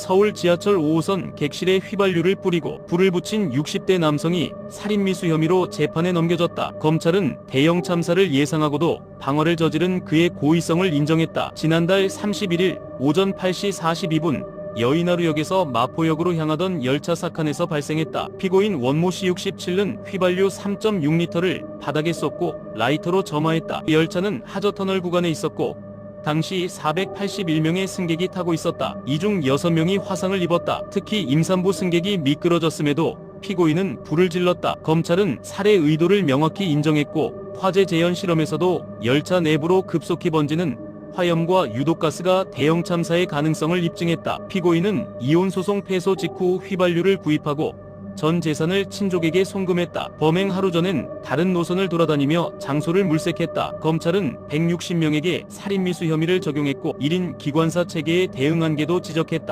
서울 지하철 5호선 객실에 휘발유를 뿌리고 불을 붙인 60대 남성이 살인미수 혐의로 재판에 넘겨졌다. 검찰은 대형 참사를 예상하고도 방어를 저지른 그의 고의성을 인정했다. 지난달 31일 오전 8시 42분 여의나루역에서 마포역으로 향하던 열차 사칸에서 발생했다. 피고인 원모 씨 67은 휘발유 3.6리터를 바닥에 쏟고 라이터로 점화했다. 열차는 하저터널 구간에 있었고 당시 481명의 승객이 타고 있었다. 이 중 6명이 화상을 입었다. 특히 임산부 승객이 미끄러졌음에도 피고인은 불을 질렀다. 검찰은 살해 의도를 명확히 인정했고 화재 재현 실험에서도 열차 내부로 급속히 번지는 화염과 유독가스가 대형 참사의 가능성을 입증했다. 피고인은 이혼 소송 패소 직후 휘발유를 구입하고 전 재산을 친족에게 송금했다. 범행 하루 전엔 다른 노선을 돌아다니며 장소를 물색했다. 검찰은 160명에게 살인미수 혐의를 적용했고 1인 기관사 체계에 대응한 게도 지적했다.